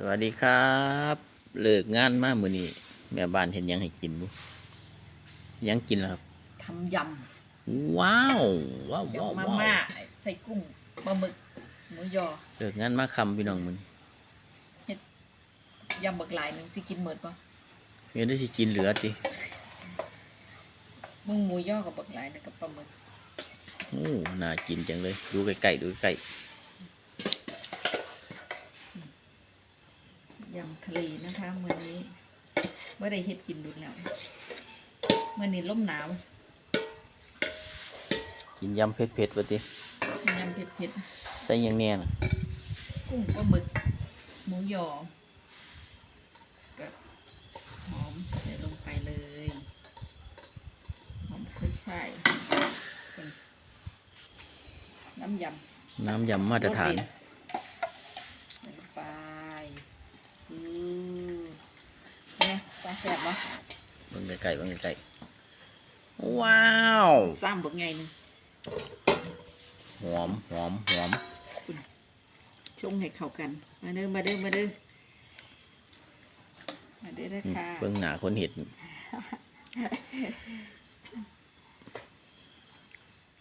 สวัสดีครับเลิกงานมามื้อนี้แม่บ้านเห็นหยังให้กินบุหยังกินแล้วครับทำยว้าวว้าวำเดี๋ยวว้าวมาว้าวม่าใส่กุ้งปลาหมึกหมูยอเลิกงานมาคำพี่น้องมื้อนี้ยำบักหลายหนึ่งสิกินเหมือนปะเฮ็ดได้สิกินเหลือติมึงหมูยอกับบักหลายนะกับปลาหมึก โอ้น่ากินจังเลย ดูใกล้ๆดูใกล้ ยำทะเลนะคะมื้อนี้เมื่อได้เฮ็ดกินดุนแล้วเมื่อนี้ลมหนาวๆกินยำเผ็ดๆว่าติยำเผ็ดใส่หยังแน่น่ะๆกุ้งปลาหมึกหมูยอกับหอมใส่ลงไปเลยหอมขึ้นใส่น้ำยำน้ำยำมาตรฐานใส่ไปอือเนี่ย ปลาแซ่บปะเบิ่งใกล้ๆเบิ่งใกล้ๆว้าวซ้ำบักไงหนึงหอมหอมหอมชงให้เข้ากัน มาเด้อมาเด้อมาเด้อมาเด้อนะอืมคะเบิ่งหน้าคนเห็ด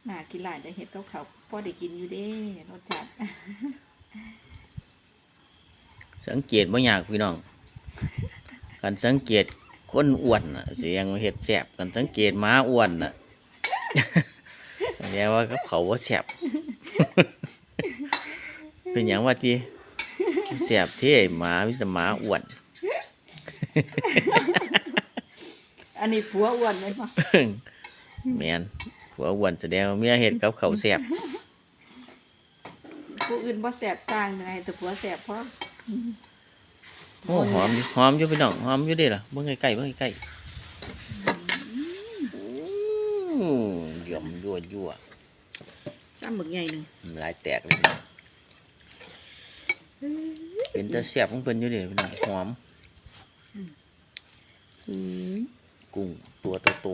หนากินหลายได้เห็ดเขาเขาพอได้กินอยู่เด้รสชาติสังเกตบ่ยากพี่น้อง การสังเกตคนอ้วนน่ะสิยังเฮ็ดแซ่บกันสังเกตหม้าอ้วนน่ะแสดงว่ากับเขาว่าแซ่บเป็นหยังว่าจีแซ่บเท่หมามีแต่หมาอ้วนอันนี้ผัวอ้วนเลยปะแมนผัวอ้วนแสดงว่าเมียเฮ็ดกับเขาวแซ่บผู้อื่นบ่แสบสร้างไงแต่ผัวแสบเพราะ โอ้หอมอยู่หอมอยู่พี่น้องหอมอยู่เด้ล่ะเบิ่งใกล้ๆเบิ่งใกล้ๆอู้เหลี่ยมยั่วยั่วซ้ำบักใหญ่หนึ่งน้ำลายแตกเลยเป็นตาแซ่บของเพิ่นอยู่เด้พี่น้องหอมกุ้งตัวโต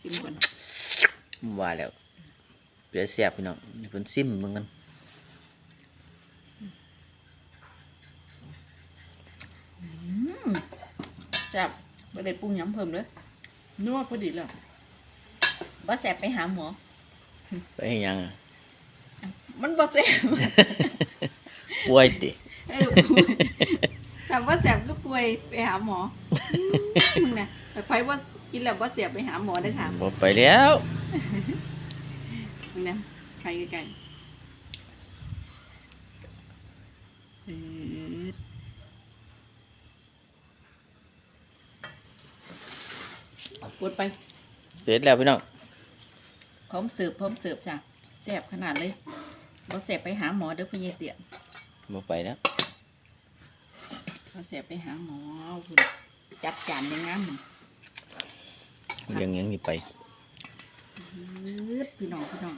ซิมก่อนๆว่าแล้วเดี๋ยวแซ่บพี่น้องนี่เพิ่นซิมเบิ่งกันอืม แซ่บบ่ได้ปรุงหยังเพิ่มเลยนัวพอดีแล้วบ่แสบไปหาหมอ ไปให้หยังอะ มันบ่แสบ ป่วยติเออถามว่าแสบก็ป่วยไปหาหมออืมนะไปไผว่ากินแล้วว่าแสบไปหาหมอได้อค่ะบ่ไปแล้วนี่นะใครกันเออป วดไป เสร็จแล้วพี่น้องพร้อมเสิร์ฟพร้อมเสิร์ฟจ้ะแสบขนาดเลยบ่แสบไปหาหมอเด้อพี่เตี้ยบ่ไปแล้วบ่แสบไปหาหมอคุณจัดจานยังงามเลี้ยังยังนี่ไปยืดพี่น้องพี่น้อง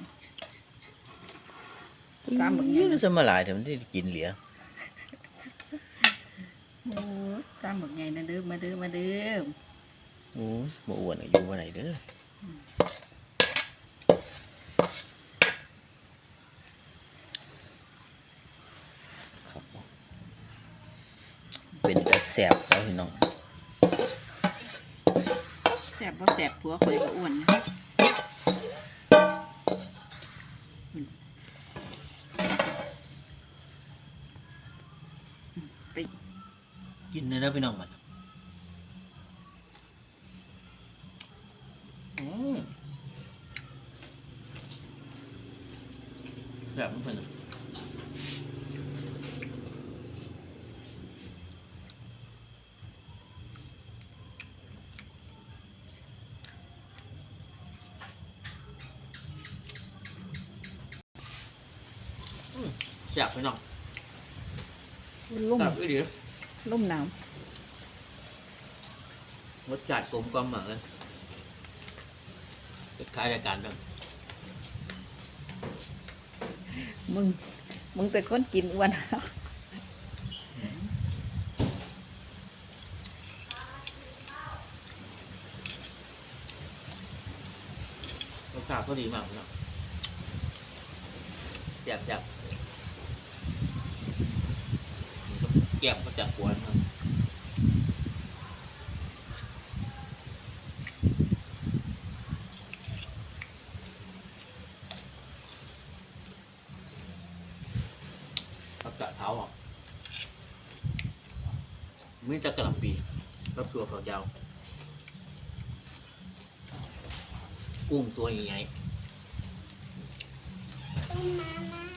ตามแบบนี้นี่สมาหลายแต่มันได้กินเหลือโอ้ตามแบบไงนะเด้อมาเด้อมาเด้อ โอ้ยบ่อ้วนอยู่บ่ไหนเด้อครับเป็นแต่แสบแล้วพี่น้องแสบบ่แสบผัวข่อยก็อ้วนนะไปกินเลยนะพี่น้องมัน แบบมันเป็นอะอืมแซ่บพี่น้องล่มแซ่บอีเดียวล่มหนาวรสชาติกลมกล่อมมากเลย คล้ายๆรายการเดิมมึง มึงแต่คนกินอ้วนรสชาติก็ดีมากเนาะแซ่บแซ่บแก้มก็จะปวดครับผักกาดเท้าอะไม่จะกระหล่ำปีรับตัวฝักยาว กุ้งตัวใหญ่ต้มมาม่า